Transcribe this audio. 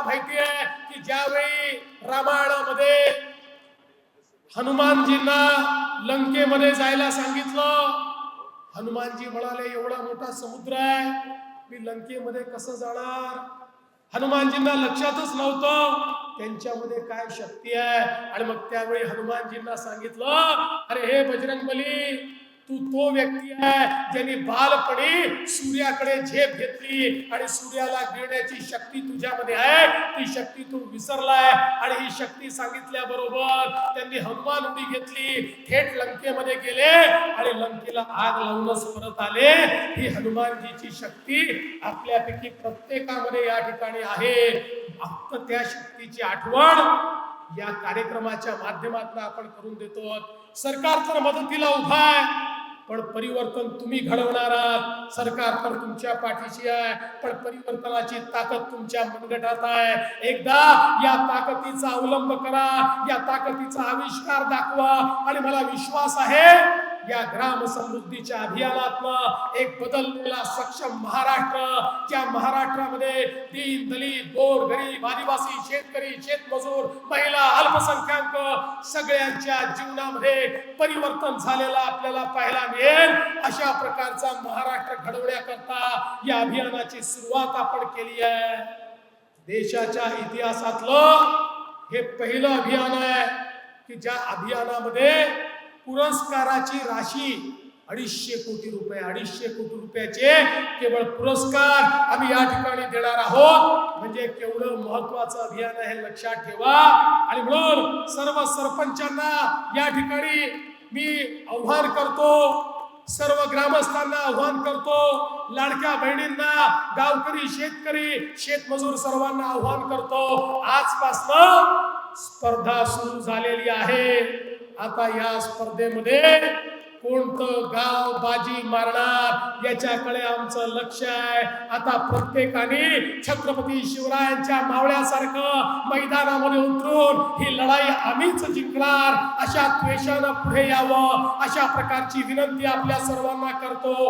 तुम्हाला माहिती आहे की ज्यावेळी रामायणामध्ये हनुमानजींना लंकेमध्ये जायला सांगितलं हनुमानजी म्हणाले एवढा मोठा समुद्र आहे मी लंकेमध्ये कसं जाणार? हनुमानजींना लक्षातच नव्हतं त्यांच्यामध्ये काय शक्ती आहे? आणि मग त्यावेळी हनुमानजींना सांगितलं अरे हे बजरंगबली तो व्यक्ती आहे ज्यांनी बालपणी सूर्याकडे झेप घेतली आणि सूर्याला गिळण्याची शक्ती तुझ्यामध्ये आहे. ती शक्ती तू विसरलाय आणि ही शक्ती सांगितल्याबरोबर त्यांनी हनुमान उडी घेतली थेट लंकेमध्ये गेले आणि लंकेला आग लावूनच परत आले. ही हनुमानजीची शक्ती आपल्यापैकी प्रत्येकामध्ये या ठिकाणी आहे. फक्त त्या शक्तीची आठवण या कार्यक्रमाच्या माध्यमातून आपण करून देतो. सरकार तर मदतीला उभा आहे. पण परिवर्तन तुम्ही घडवणार आहात. सरकार तर तुमच्या पाठीशी आहे पण परिवर्तनाची ताकद तुमच्या मनगटात आहे. एकदा या ताकदीचा अवलंब करा या ताकदीचा आविष्कार दाखवा. आणि मला विश्वास आहे या ग्राम समृद्धीच्या अभियानातनं एक बदललेला सक्षम महाराष्ट्र ज्या महाराष्ट्रामध्ये दीन दलित गोर गरीब आदिवासी शेतकरी शेतमजूर महिला अल्पसंख्याक सगळ्यांच्या जीवनामध्ये परिवर्तन झालेला आपल्याला पाहायला मिळेल. अशा प्रकारचा महाराष्ट्र घडवण्याकरता या अभियानाची सुरुवात आपण केली आहे. देशाच्या इतिहासातलं हे पहिलं अभियान आहे की ज्या अभियानामध्ये पुरस्काराची राशी अडीचशे कोटी रुपये अडीचशे कोटी रुपयाचे केवळ पुरस्कार आम्ही या ठिकाणी देणार आहोत. म्हणजे केवढं महत्वाचं अभियान आहे लक्षात ठेवा. आणि म्हणून सर्व सरपंचांना या ठिकाणी मी आव्हान करतो सर्व ग्रामस्थांना आव्हान करतो लाडक्या बहिणींना गावकरी शेतकरी शेतमजूर सर्वांना आव्हान करतो. आजपासनं स्पर्धा सुरू झालेली आहे. आता या स्पर्धेमध्ये कोणतं गाव बाजी मारणार याच्याकडे आमचं लक्ष आहे. आता प्रत्येकाने छत्रपती शिवरायांच्या मावळ्यासारखं मैदानामध्ये उतरून ही लढाई आम्हीच जिंकणार. अशा त्वेषानं पुढे यावं. अशा प्रकारची विनंती आपल्या सर्वांना करतो.